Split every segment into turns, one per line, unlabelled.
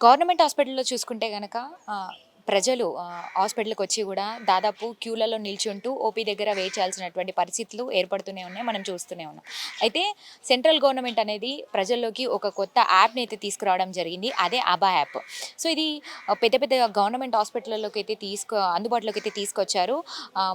Government హాస్పిటల్‌లో చూసుకుంటే గనక ప్రజలు హాస్పిటల్‌కి వచ్చి కూడా దాదాపు క్యూలలో నిల్చుంటూ ఓపీ దగ్గర వెయిట్ చేయాల్సినటువంటి పరిస్థితులు ఏర్పడుతూనే ఉన్నాయి. మనం చూస్తూనే ఉన్నాం. అయితే సెంట్రల్ గవర్నమెంట్ అనేది ప్రజల్లోకి ఒక కొత్త యాప్‌ని అయితే తీసుకురావడం జరిగింది. అదే అభా యాప్. సో ఇది పెద్ద పెద్ద గవర్నమెంట్ హాస్పిటల్‌లోకి అయితే తీసుకు అందుబాటులోకి అయితే తీసుకొచ్చారు.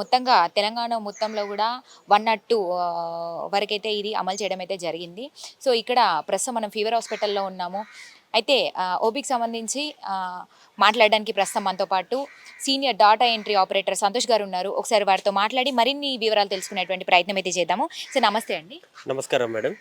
మొత్తంగా తెలంగాణ మొత్తంలో కూడా వన్ నాట్ టూ వరకైతే ఇది అమలు చేయడం అయితే జరిగింది. సో ఇక్కడ ప్రస్తుతం మనం ఫీవర్ హాస్పిటల్‌లో ఉన్నాము. అయితే ఆహ్, సంబంధించి మాట్లాడడానికి ప్రస్తుతం మనతో పాటు senior data entry operator Santosh garu ఉన్నారు. ఒకసారి వారితో మాట్లాడి మరిన్ని వివరాలు తెలుసుకునేటువంటి ప్రయత్నం అయితే చేద్దాము. సో నమస్తే అండి.
నమస్కారం మేడం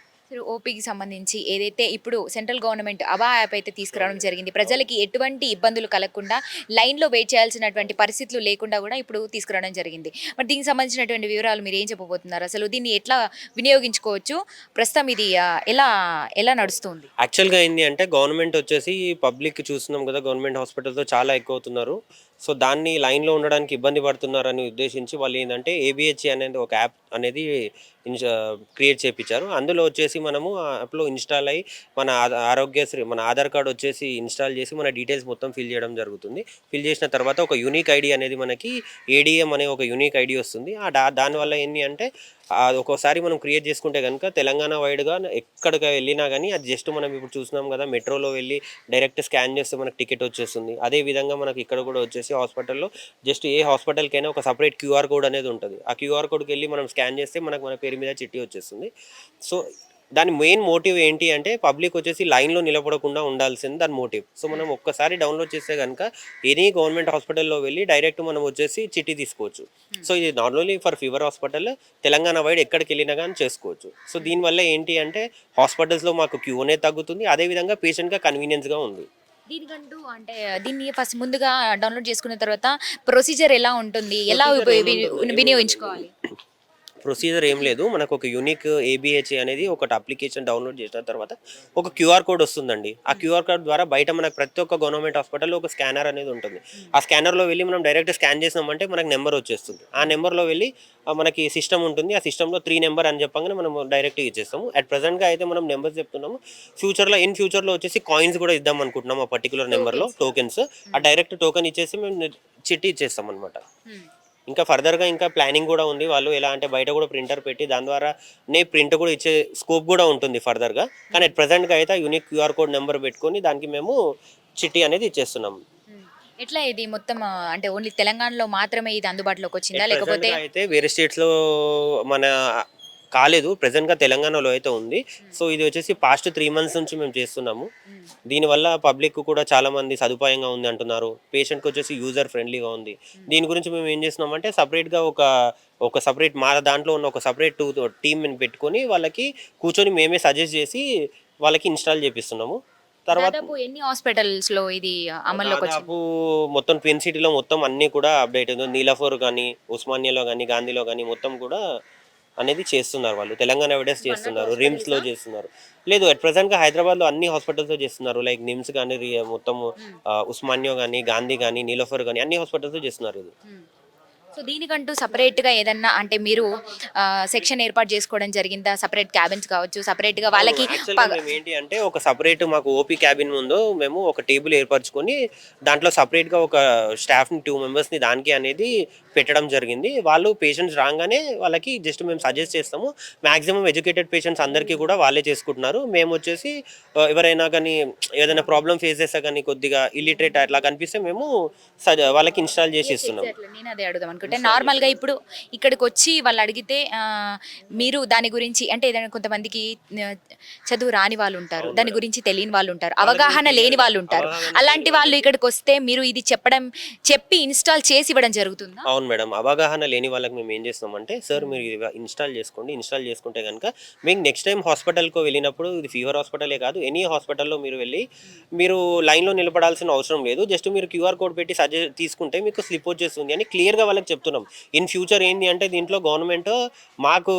ఓపీకి సంబంధించి ఏదైతే ఇప్పుడు సెంట్రల్ గవర్నమెంట్ అబా యాప్ అయితే తీసుకురావడం జరిగింది. ప్రజలకి ఎటువంటి ఇబ్బందులు కలగకుండా లైన్‌లో వెయిట్ చేయాల్సినటువంటి పరిస్థితులు లేకుండా గూడా ఇప్పుడు తీసుకురావడం జరిగింది. మరి దీనికి సంబంధించినటువంటి వివరాలు మీరు ఏం చెప్పబోతున్నారు? అసలు దీన్ని ఎట్లా వినియోగించుకోవచ్చు? ప్రస్తుతం ఇది ఎలా ఎలా నడుస్తుంది?
యాక్చువల్గా ఏంటి అంటే గవర్నమెంట్ వచ్చేసి పబ్లిక్ చూస్తున్నాం కదా గవర్నమెంట్ హాస్పిటల్తో చాలా ఎక్కువ అవుతున్నారు సో దాన్ని లైన్లో ఉండడానికి ఇబ్బంది పడుతున్నారని ఉద్దేశించి వాళ్ళు ఏంటంటే ఏబిహెచ్ఏ అనేది ఒక యాప్ అనేది క్రియేట్ చేయించారు అందులో వచ్చేసి మనము యాప్లో ఇన్స్టాల్ అయ్యి మన ఆరోగ్యశ్రీ మన ఆధార్ కార్డ్ వచ్చేసి ఇన్స్టాల్ చేసి మన డీటెయిల్స్ మొత్తం ఫిల్ చేయడం జరుగుతుంది. ఫిల్ చేసిన తర్వాత ఒక యూనిక్ ఐడి అనేది మనకి ఏడిఎం అనే ఒక యూనిక్ ఐడి వస్తుంది. ఆ దానివల్ల ఏంటి అంటే అది ఒక్కోసారి మనం క్రియేట్ చేసుకుంటే కనుక తెలంగాణ వైడ్గా ఎక్కడికి వెళ్ళినా కానీ అది జస్ట్ మనం ఇప్పుడు చూస్తున్నాం కదా మెట్రోలో వెళ్ళి డైరెక్ట్ స్కాన్ చేస్తే మనకు టికెట్ వచ్చేస్తుంది. అదే విధంగా మనకి ఇక్కడ కూడా వచ్చేసి హాస్పిటల్లో జస్ట్ ఏ హాస్పిటల్కైనా ఒక సపరేట్ క్యూఆర్ కోడ్ అనేది ఉంటుంది. ఆ క్యూఆర్ కోడ్కి వెళ్ళి మనం స్కాన్ చేస్తే మనకు మన పేరు మీద చిట్టి వచ్చేస్తుంది. సో దాని మెయిన్ మోటివ్ ఏంటి అంటే పబ్లిక్ వచ్చేసి లైన్లో నిలబడకుండా ఉండాల్సింది దాని మోటివ్ సో మనం ఒక్కసారి డౌన్లోడ్ చేస్తే కనుక ఎనీ గవర్నమెంట్ హాస్పిటల్లో వెళ్ళి డైరెక్ట్ మనం వచ్చేసి చిట్టి తీసుకోవచ్చు సో ఇది not only for fever hospital Telangana wide ఎక్కడికి వెళ్ళినా కానీ చేసుకోవచ్చు సో దీనివల్ల ఏంటి అంటే హాస్పిటల్స్లో మాకు క్యూ అనేది తగ్గుతుంది అదేవిధంగా పేషెంట్గా కన్వీనియన్స్గా ఉంది
దీనికంటూ అంటే దీన్ని ఫస్ట్ ముందుగా డౌన్లోడ్ చేసుకున్న తర్వాత ప్రొసీజర్ ఎలా ఉంటుంది? ఎలా. వినియోగించుకోవాలి?
ప్రొసీజర్ ఏం లేదు. మనకు ఒక యూనిక్ ఏబిహెచ్ఏ అనేది ఒకటి అప్లికేషన్ డౌన్లోడ్ చేసిన తర్వాత ఒక క్యూఆర్ కోడ్ వస్తుందండి. ఆ క్యూఆర్ కోడ్ ద్వారా బయట మనకు ప్రతి ఒక్క గవర్నమెంట్ హాస్పిటల్లో ఒక స్కానర్ అనేది ఉంటుంది. ఆ స్కానర్లో వెళ్ళి మనం డైరెక్ట్ స్కాన్ చేసినామంటే మనకు నెంబర్ వచ్చేస్తుంది. ఆ నెంబర్లో వెళ్ళి మనకి సిస్టమ్ ఉంటుంది. ఆ సిస్టంలో త్రీ నెంబర్ అని చెప్పగానే మనం డైరెక్ట్ ఇచ్చేస్తాము. అట్ ప్రజెంట్గా అయితే మనం నెంబర్స్ చెప్తున్నాము. ఫ్యూచర్లో ఇన్ ఫ్యూచర్లో వచ్చేసి కాయిన్స్ కూడా ఇద్దాం అనుకుంటున్నాం ఆ పర్టికులర్ నెంబర్లో టోకెన్స్. ఆ డైరెక్ట్ టోకెన్ ఇచ్చేసి మేము చిట్టి ఇచ్చేస్తాం అనమాట. ఇంకా ఫర్దర్గా ఇంకా ప్లానింగ్ కూడా ఉంది. వాళ్ళు ఎలా అంటే బయట కూడా ప్రింటర్ పెట్టి దాని ద్వారా నే ప్రింట్ కూడా ఇచ్చే స్కోప్ కూడా ఉంటుంది ఫర్దర్గా కానీ అట్ ప్రజెంట్గా అయితే యూనిక్ క్యూఆర్ కోడ్ నెంబర్ పెట్టుకొని దానికి మేము చిట్టి అనేది ఇచ్చేస్తున్నాం.
హ్మ్. ఎట్లా ఇది మొత్తం అంటే ఓన్లీ తెలంగాణలో మాత్రమే ఇది అందుబాటులోకి వచ్చిందా? లేకపోతే
అయితే వేరే స్టేట్స్లో మన కాలేదు. ప్రజెంట్గా తెలంగాణలో అయితే ఉంది. సో ఇది వచ్చేసి పాస్ట్ త్రీ మంత్స్ నుంచి మేము చేస్తున్నాము. దీనివల్ల పబ్లిక్ కూడా చాలా మంది సదుపాయంగా ఉంది అంటున్నారు. పేషెంట్కి వచ్చేసి యూజర్ ఫ్రెండ్లీగా ఉంది. దీని గురించి మేము ఏం చేస్తున్నామంటే సపరేట్గా ఒక ఒక సపరేట్ మా దాంట్లో ఉన్న ఒక సపరేట్ టూ టీమ్ పెట్టుకొని వాళ్ళకి కూర్చొని మేమే సజెస్ట్ చేసి వాళ్ళకి ఇన్స్టాల్ చేపిస్తున్నాము. తర్వాత
ఎన్ని హాస్పిటల్స్లో ఇది అమల్లోకి వచ్చింది?
మొత్తం ట్విన్ సిటీలో మొత్తం అన్నీ కూడా అప్డేట్ ఉంది నీలఫోర్ కానీ ఉస్మానియాలో కానీ గాంధీలో కానీ మొత్తం కూడా అనేది చేస్తున్నారు వాళ్ళు. తెలంగాణ ఎవిడెన్స్ చేస్తున్నారు రిమ్స్లో చేస్తున్నారు. లేదు అట్ ప్రెసెంట్గా హైదరాబాద్లో అన్ని హాస్పిటల్స్లో చేస్తున్నారు. లైక్ నిమ్స్ కానీ మొత్తం ఉస్మానియా కానీ గాంధీ కానీ నీలోఫర్ కానీ అన్ని హాస్పిటల్స్లో చేస్తున్నారు ఇది.
సో దీనికంటూ separate గా ఏదన్నా అంటే మీరు సెక్షన్ ఏర్పాటు చేసుకోవడం జరిగిందా? సపరేట్ క్యాబిన్స్ కావచ్చు separate గా వాళ్ళకి
Actually
పగ-
మేము ఏంటి అంటే ఒక సపరేట్ మాకు ఓపీ క్యాబిన్ ముందు మేము ఒక టేబుల్ ఏర్పరచుకొని దాంట్లో separate గా ఒక స్టాఫ్ని టూ మెంబర్స్ని దానికి అనేది పెట్టడం జరిగింది. వాళ్ళు పేషెంట్స్ రాగానే వాళ్ళకి జస్ట్ మేము సజెస్ట్ చేస్తాము. మాక్సిమం ఎడ్యుకేటెడ్ పేషెంట్స్ అందరికీ కూడా వాళ్ళే చేసుకుంటున్నారు. మేము వచ్చేసి ఆ, ఎవరైనా కానీ ఏదైనా ప్రాబ్లం ఫేస్ చేస్తే కానీ కొద్దిగా ఇల్లిటరేట్ అట్లా కనిపిస్తే మేము సజ- వాళ్ళకి ఇన్స్టాల్ చేసి ఇస్తున్నాం
Exactly. నేను అదే అడుగుదాం అనుకుంటే నార్మల్గా ఇప్పుడు ఇక్కడికి వచ్చి వాళ్ళు అడిగితే మీరు దాని గురించి అంటే ఏదైనా కొంతమందికి చదువు రాని వాళ్ళు ఉంటారు దాని గురించి తెలియని వాళ్ళు ఉంటారు అవగాహన లేని వాళ్ళు ఉంటారు. అలాంటి వాళ్ళు ఇక్కడికి వస్తే మీరు ఇది చెప్పడం చెప్పి ఇన్స్టాల్ చేసి ఇవ్వడం జరుగుతుందా?
అవును మేడం అవగాహన లేని వాళ్ళకి మేము ఏం చేస్తామంటే సార్ మీరు ఇది ఇన్స్టాల్ చేసుకోండి ఇన్స్టాల్ చేసుకుంటే కనుక మీకు నెక్స్ట్ టైం హాస్పిటల్కి వెళ్ళినప్పుడు ఇది ఫీవర్ హాస్పిటలే కాదు ఎనీ హాస్పిటల్లో మీరు వెళ్ళి మీరు లైన్లో నిలబడాల్సిన అవసరం లేదు జస్ట్ మీరు క్యూఆర్ కోడ్ పెట్టి సజెస్ట్ తీసుకుంటే మీకు స్లిప్ వచ్చేస్తుంది అని క్లియర్గా వాళ్ళకి చెప్తున్నాం. ఇన్ ఫ్యూచర్ ఏంటి అంటే దీంట్లో గవర్నమెంట్ మాకు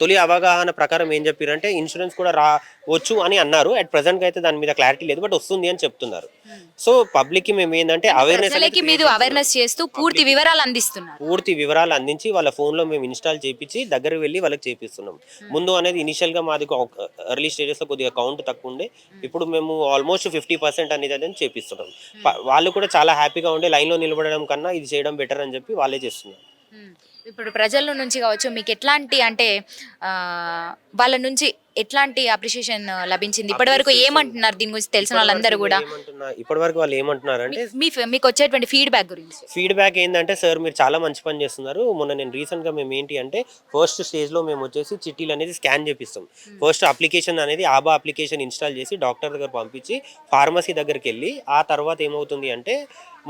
తొలి అవగాహన ప్రకారం ఏం చెప్పారంటే ఇన్సూరెన్స్ కూడా రావచ్చు అని అన్నారు. అట్ ప్రజెంట్ అయితే దాని మీద క్లారిటీ లేదు బట్ వస్తుంది అని చెప్తున్నారు. సో పబ్లిక్కి మేము ఏంటంటే అవేర్నెస్
అవేర్నెస్ చేస్తూ పూర్తి వివరాలు అందిస్తున్నారు.
పూర్తి వివరాలు అందించి వాళ్ళ ఫోన్లో మేము ఇన్స్టాల్ చేపించి దగ్గరకు వెళ్ళి వాళ్ళకి చేపిస్తున్నాం. ముందు అనేది ఇనిషియల్గా మాది ఎర్లీ స్టేజెస్లో కొద్దిగా కౌంట్ తక్కువ ఉండే. ఇప్పుడు మేము ఆల్మోస్ట్ ఫిఫ్టీ పర్సెంట్ అనేది అనేది చేపిస్తున్నాం. వాళ్ళు కూడా చాలా హ్యాపీగా ఉండే లైన్లో నిలబడడం కన్నా ఇది చేయడం బెటర్ అని చెప్పి వాళ్ళే చేస్తున్నారు.
ఇప్పుడు ప్రజల నుంచి కావచ్చు మీకు ఎట్లాంటి అంటే వాళ్ళ నుంచి ఎట్లాంటి అప్రిషియేషన్ లభించింది? ఇప్పటి వరకు ఏమంటున్నారు? దీని గురించి తెలిసిన వాళ్ళందరూ కూడా.
ఇప్పటి వరకు వాళ్ళు ఏమంటున్నారంటే
మీ మీకు వచ్చేటువంటి ఫీడ్బ్యాక్ గురించి.
ఫీడ్బ్యాక్ ఏంటంటే సార్ మీరు చాలా మంచి పని చేస్తున్నారు. మొన్న నేను రీసెంట్గా మేము ఏంటి అంటే ఫస్ట్ స్టేజ్లో మేము వచ్చేసి చిట్టీలు అనేది స్కాన్ చేపిస్తాం. ఫస్ట్ అప్లికేషన్ అనేది ఆబా అప్లికేషన్ ఇన్స్టాల్ చేసి డాక్టర్ దగ్గర పంపించి ఫార్మసీ దగ్గరికి వెళ్ళి ఆ తర్వాత ఏమవుతుంది అంటే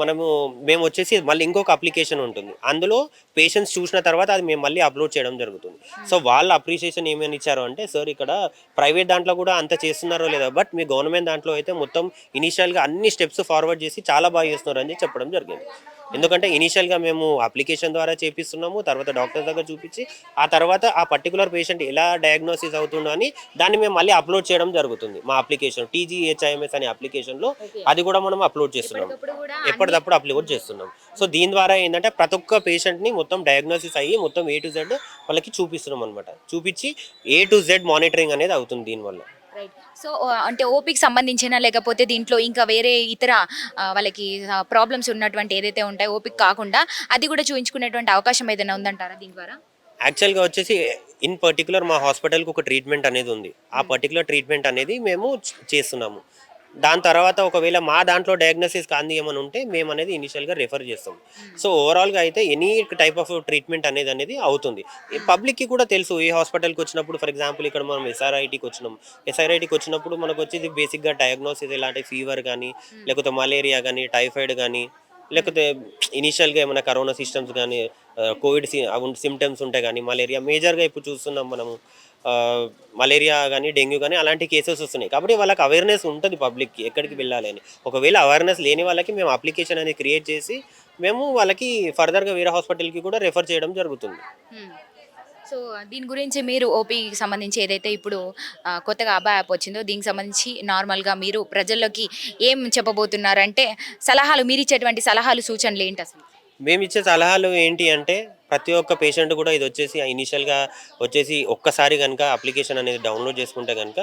మనము మేము వచ్చేసి మళ్ళీ ఇంకొక అప్లికేషన్ ఉంటుంది. అందులో పేషెంట్స్ చూసిన తర్వాత అది మేము మళ్ళీ అప్లోడ్ చేయడం జరుగుతుంది. సో వాళ్ళ అప్రిషియేషన్ ఏమైనా ఇచ్చారు అంటే సార్ ఇక్కడ ప్రైవేట్ దాంట్లో కూడా అంత చేస్తున్నారో లేదో బట్ మీ గవర్నమెంట్ దాంట్లో అయితే మొత్తం ఇనిషియల్గా అన్ని స్టెప్స్ ఫార్వర్డ్ చేసి చాలా బాగా చేస్తున్నారు అని చెప్పడం జరిగింది. ఎందుకంటే ఇనీషియల్గా మేము అప్లికేషన్ ద్వారా చేపిస్తున్నాము తర్వాత డాక్టర్ దగ్గర చూపించి ఆ తర్వాత ఆ పర్టికులర్ పేషెంట్ ఎలా డయాగ్నోసిస్ అవుతుందో అని దాన్ని మేము మళ్ళీ అప్లోడ్ చేయడం జరుగుతుంది మా అప్లికేషన్ టీజీహెచ్ఐఎంఎస్ అనే అప్లికేషన్లో. అది కూడా మనం అప్లోడ్ చేస్తున్నాం ఎప్పటికప్పుడు అప్లోడ్ చేస్తున్నాం సో దీని ద్వారా ఏంటంటే ప్రతి ఒక్క పేషెంట్ని మొత్తం డయాగ్నోసిస్ అయ్యి మొత్తం ఏ టు జెడ్ వాళ్ళకి చూపిస్తున్నాం అనమాట చూపించి ఏ టు జెడ్ మానిటరింగ్ అనేది అవుతుంది దీనివల్ల.
రైట్ సో అంటే ఓపీకి సంబంధించిన లేకపోతే దీంట్లో ఇంకా వేరే ఇతర వాళ్ళకి ప్రాబ్లమ్స్ ఉన్నటువంటి ఏదైతే ఉంటాయో ఓపిక కాకుండా అది కూడా చూపించుకునేటువంటి అవకాశం ఏదైనా ఉందంటారా దీని ద్వారా?
యాక్చువల్గా వచ్చేసి ఇన్ పర్టికులర్ మా హాస్పిటల్కి ఒక ట్రీట్మెంట్ అనేది ఉంది. ఆ పర్టికులర్ ట్రీట్మెంట్ అనేది మేము చేస్తున్నాము. దాని తర్వాత ఒకవేళ మా దాంట్లో డయాగ్నోసిస్ కాంది ఏమైనా ఉంటే మేము అనేది ఇనిషియల్గా రెఫర్ చేస్తాం. సో ఓవరాల్గా అయితే ఎనీ టైప్ ఆఫ్ ట్రీట్మెంట్ అనేది అనేది అవుతుంది. పబ్లిక్కి కూడా తెలుసు ఏ హాస్పిటల్కి వచ్చినప్పుడు ఫర్ ఎగ్జాంపుల్ ఇక్కడ మనం ఎస్ఆర్ఐటీకి వచ్చినాం. ఎస్ఆర్ఐటీకి వచ్చినప్పుడు మనకు వచ్చేది బేసిక్గా డయాగ్నోసిస్ ఇలాంటి ఫీవర్ కానీ లేకపోతే మలేరియా కానీ టైఫాయిడ్ కానీ లేకపోతే ఇనిషియల్గా ఏమైనా కరోనా సిస్టమ్స్ కానీ కోవిడ్ సి సిమ్టమ్స్ ఉంటాయి కానీ మలేరియా మేజర్గా ఇప్పుడు చూస్తున్నాం మనము. మలేరియా కానీ డెంగ్యూ కానీ అలాంటి కేసెస్ వస్తున్నాయి. కాబట్టి వాళ్ళకి అవేర్నెస్ ఉంటుంది పబ్లిక్కి ఎక్కడికి వెళ్ళాలి అని. ఒకవేళ అవేర్నెస్ లేని వాళ్ళకి మేము అప్లికేషన్ అనేది క్రియేట్ చేసి మేము వాళ్ళకి ఫర్దర్గా వేరే హాస్పిటల్కి కూడా రెఫర్ చేయడం జరుగుతుంది.
సో దీని గురించి మీరు ఓపీకి సంబంధించి ఏదైతే ఇప్పుడు కొత్తగా అబా యాప్ వచ్చిందో దీనికి సంబంధించి నార్మల్గా మీరు ప్రజల్లోకి ఏం చెప్పబోతున్నారంటే సలహాలు మీరు ఇచ్చేటువంటి సలహాలు సూచనలు ఏంటి అసలు?
మేము ఇచ్చే సలహాలు ఏంటి అంటే ప్రతి ఒక్క పేషెంట్ కూడా ఇది వచ్చేసి ఇనిషియల్గా వచ్చేసి ఒక్కసారి కనుక అప్లికేషన్ అనేది డౌన్లోడ్ చేసుకుంటే కనుక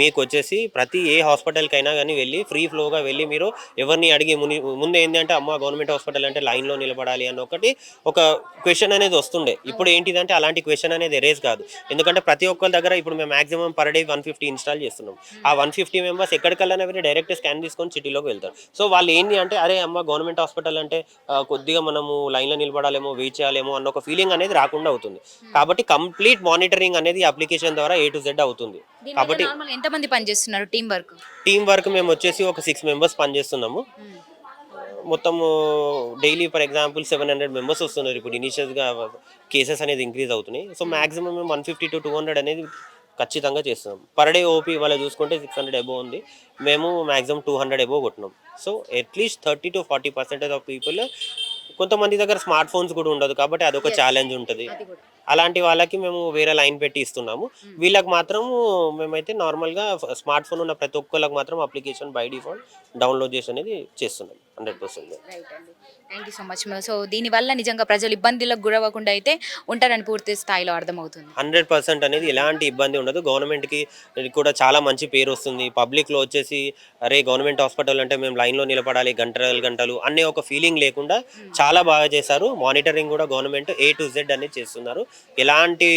మీకు వచ్చేసి ప్రతి ఏ హాస్పిటల్కి అయినా కానీ వెళ్ళి ఫ్రీ ఫ్లోగా వెళ్ళి మీరు ఎవరిని అడిగి ముని ముందు ఏంటి అంటే అమ్మ గవర్నమెంట్ హాస్పిటల్ అంటే లైన్లో నిలబడాలి అని ఒకటి ఒక క్వశ్చన్ అనేది వస్తుండే. ఇప్పుడు ఏంటిదంటే అలాంటి క్వశ్చన్ అనేది ఎరేజ్ కాదు. ఎందుకంటే ప్రతి ఒక్కరి దగ్గర ఇప్పుడు మేము maximum per day one fifty install చేస్తున్నాం. ఆ వన్ ఫిఫ్టీ మెంబర్స్ ఎక్కడికల్లా వెళ్ళి డైరెక్ట్ స్కాన్ తీసుకొని సిటీలోకి వెళ్తారు. సో వాళ్ళు ఏంటి అంటే అరే అమ్మ గవర్నమెంట్ హాస్పిటల్ అంటే కొద్దిగా మనము లైన్లో నిలబడాలేమో వెయిట్ చేయాలేమో అన్న ఒక ఫీలింగ్ అనేది రాకుండా అవుతుంది. కాబట్టి కంప్లీట్ మానిటరింగ్ అనేది అప్లికేషన్ ద్వారా ఏ టు జెడ్ అవుతుంది. కాబట్టి
నార్మల్ ఎంతమంది పనిచేస్తున్నారు టీం వర్క్
టీం వర్క్ మేము వచ్చేసి ఒక సిక్స్ మెంబర్స్ పనిచేస్తున్నాము. మొత్తం daily for example seven hundred members వస్తున్నారు. ఇప్పుడు ఇనిషియల్గా కేసెస్ అనేది ఇంక్రీజ్ అవుతున్నాయి. సో మాక్సిమం మేము one fifty to two hundred అనేది ఖచ్చితంగా చేస్తున్నాం. పర్ డే ఓపీ వాళ్ళ చూసుకుంటే సిక్స్ హండ్రెడ్ ఎబో ఉంది. మేము maximum two hundred above కొట్టినాం. So at least thirty to forty percentage of people కొంతమంది దగ్గర స్మార్ట్ ఫోన్స్ కూడా ఉండదు కాబట్టి అదొక ఛాలెంజ్ ఉంటుంది. అలాంటి వాళ్ళకి మేము వేరే లైన్ పెట్టి ఇస్తున్నాము. వీళ్ళకి మాత్రం మేమైతే నార్మల్గా స్మార్ట్ ఫోన్ ఉన్న ప్రతి ఒక్కళ్ళకి మాత్రం అప్లికేషన్ బై డిఫాల్ట్ డౌన్లోడ్ చేసి అనేది చేస్తున్నాం. Hundred percent.
రైట్ అండి. Thank you so much so దీనివల్ల నిజంగా ప్రజలు ఇబ్బందులకు గురవ్వకుండా అయితే ఉంటారని పూర్తి స్థాయిలో అర్థమవుతుంది.
హండ్రెడ్ పర్సెంట్ అనేది ఎలాంటి ఇబ్బంది ఉండదు. గవర్నమెంట్కి కూడా చాలా మంచి పేరు వస్తుంది. పబ్లిక్లో వచ్చేసి అరే గవర్నమెంట్ హాస్పిటల్ అంటే మేము లైన్లో నిలబడాలి గంటలు గంటలు అనే ఒక ఫీలింగ్ లేకుండా చాలా బాగా చేశారు. మానిటరింగ్ కూడా గవర్నమెంట్ ఏ టు జెడ్ అనేది చేస్తున్నారు. ఎలాంటి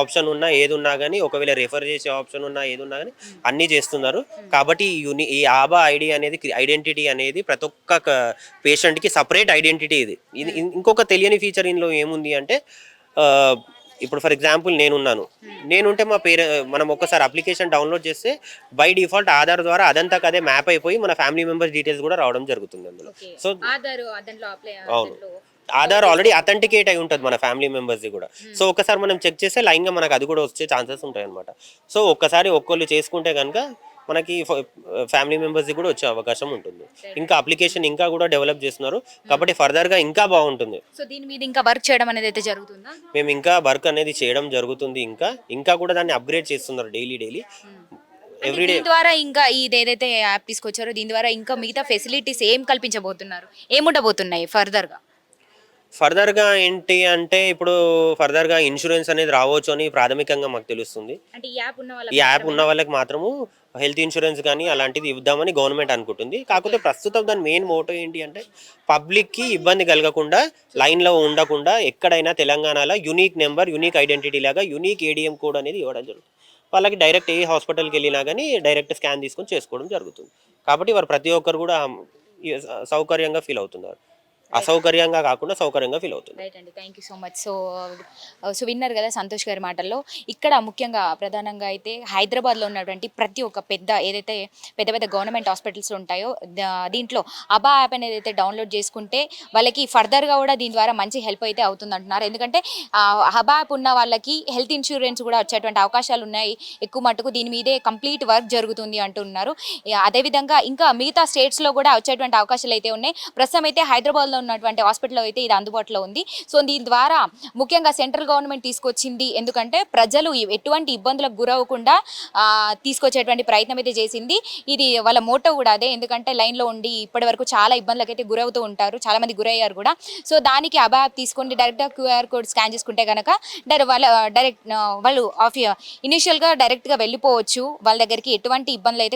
ఆప్షన్ ఉన్నా ఏది ఉన్నా కానీ ఒకవేళ రెఫర్ చేసే ఆప్షన్ ఉన్నా ఏది ఉన్నా కానీ అన్నీ చేస్తున్నారు. కాబట్టి ఈ యూని ఈ ఆబా ఐడి అనేది ఐడెంటిటీ అనేది ప్రతి ఒక్క పేషెంట్కి సపరేట్ ఐడెంటిటీ ఇది. ఇది ఇంకొక తెలియని ఫీచర్ ఇందులో ఏముంది అంటే ఇప్పుడు ఫర్ ఎగ్జాంపుల్ నేనున్నాను. నేనుంటే మా పేరె మనం ఒక్కసారి అప్లికేషన్ డౌన్లోడ్ చేస్తే బై డిఫాల్ట్ ఆధార్ ద్వారా అదంతా అదే మ్యాప్ అయిపోయి మన ఫ్యామిలీ మెంబర్స్ డీటెయిల్స్ కూడా రావడం జరుగుతుంది అందులో. సో అవును. ఆధార్ ఆల్రెడీ అథెంటికేట్ అయి ఉంటుంది మన ఫ్యామిలీ మెంబర్స్ది కూడా. సో ఒక్కసారి మనం చెక్ చేస్తే లైన్గా మనకు అది కూడా వచ్చే ఛాన్సెస్ ఉంటాయి అనమాట సో ఒక్కసారి ఒక్కళ్ళు చేసుకుంటే కనుక మనకి ఫ్యామిలీ మెంబర్స్కి కూడా వచ్చే అవకాశం ఉంటుంది. ఇంకా అప్లికేషన్ ఇంకా కూడా డెవలప్ చేస్తున్నారు. కాబట్టి ఫర్దర్గా ఇంకా బాగుంటుంది.
సో దీని మీద ఇంకా వర్క్ చేయడం అనేది అయితే జరుగుతుందా?
మేము ఇంకా వర్క్ అనేది చేయడం జరుగుతుంది ఇంకా. ఇంకా కూడా దాన్ని అప్గ్రేడ్ చేస్తున్నారు డైలీ డైలీ. ఎవ్రీడే
దీని ద్వారా ఇంకా ఇది ఏదైతే యాప్ తీసుకొచ్చారో దీని ద్వారా ఇంకా మిగతా ఫెసిలిటీస్ ఏం కల్పించబోతున్నారు? ఏముండబోతున్నాయి ఫర్దర్గా?
ఫర్దర్గా ఏంటి అంటే ఇప్పుడు ఫర్దర్గా ఇన్సూరెన్స్ అనేది రావచ్చు అని ప్రాథమికంగా మాకు తెలుస్తుంది.
ఈ యాప్ ఉన్న
వాళ్ళకి మాత్రము హెల్త్ ఇన్సూరెన్స్ కానీ అలాంటిది ఇద్దామని గవర్నమెంట్ అనుకుంటుంది. కాకపోతే ప్రస్తుతం దాని మెయిన్ మోటో ఏంటి అంటే పబ్లిక్కి ఇబ్బంది కలగకుండా లైన్లో ఉండకుండా ఎక్కడైనా తెలంగాణలో యునీక్ నెంబర్ యునీక్ ఐడెంటిటీ లాగా యునీక్ ఏడిఎం కోడ్ అనేది ఇవ్వడం జరుగుతుంది. వాళ్ళకి డైరెక్ట్ ఏ హాస్పిటల్కి వెళ్ళినా కానీ డైరెక్ట్ స్కాన్ తీసుకొని చేసుకోవడం జరుగుతుంది. కాబట్టి వారు ప్రతి ఒక్కరు కూడా సౌకర్యంగా ఫీల్ అవుతున్నారు. అసౌకర్యంగా కాకుండా సౌకర్యంగా ఫీల్ అవుతుంది.
రైట్ అండి. Thank you so much so so విన్నారు కదా సంతోష్ గారి మాటల్లో. ఇక్కడ ముఖ్యంగా ప్రధానంగా అయితే హైదరాబాద్లో ఉన్నటువంటి ప్రతి ఒక్క పెద్ద ఏదైతే పెద్ద పెద్ద గవర్నమెంట్ హాస్పిటల్స్ ఉంటాయో దీంట్లో అబా యాప్ అనేది అయితే డౌన్లోడ్ చేసుకుంటే వాళ్ళకి ఫర్దర్గా కూడా దీని ద్వారా మంచి హెల్ప్ అయితే అవుతుంది అంటున్నారు ఎందుకంటే హబా యాప్ ఉన్న వాళ్ళకి హెల్త్ ఇన్సూరెన్స్ కూడా వచ్చేటువంటి అవకాశాలు ఉన్నాయి. ఎక్కువ మటుకు దీని మీదే కంప్లీట్ వర్క్ జరుగుతుంది అంటున్నారు. అదేవిధంగా ఇంకా మిగతా స్టేట్స్లో కూడా వచ్చేటువంటి అవకాశాలు అయితే ఉన్నాయి. ప్రస్తుతం అయితే హైదరాబాద్లో ఉన్నటువంటి హాస్పిటల్లో అయితే ఇది అందుబాటులో ఉంది. సో దీని ద్వారా ముఖ్యంగా సెంట్రల్ గవర్నమెంట్ తీసుకొచ్చింది. ఎందుకంటే ప్రజలు ఎటువంటి ఇబ్బందులకు గురవ్వకుండా తీసుకొచ్చేటువంటి ప్రయత్నం అయితే చేసింది. ఇది వాళ్ళ మోటో కూడా అదే. ఎందుకంటే లైన్లో ఉండి ఇప్పటి వరకు చాలా ఇబ్బందులకైతే గురవుతూ ఉంటారు. చాలా మంది గురయ్యారు కూడా. సో దానికి అబా యాప్ తీసుకొని డైరెక్ట్గా క్యూఆర్ కోడ్ స్కాన్ చేసుకుంటే కనుక డైరెక్ట్ వాళ్ళ డైరెక్ట్ వాళ్ళు ఆఫ్ ఇనిషియల్గా డైరెక్ట్గా వెళ్ళిపోవచ్చు. వాళ్ళ దగ్గరికి ఎటువంటి ఇబ్బందులు అయితే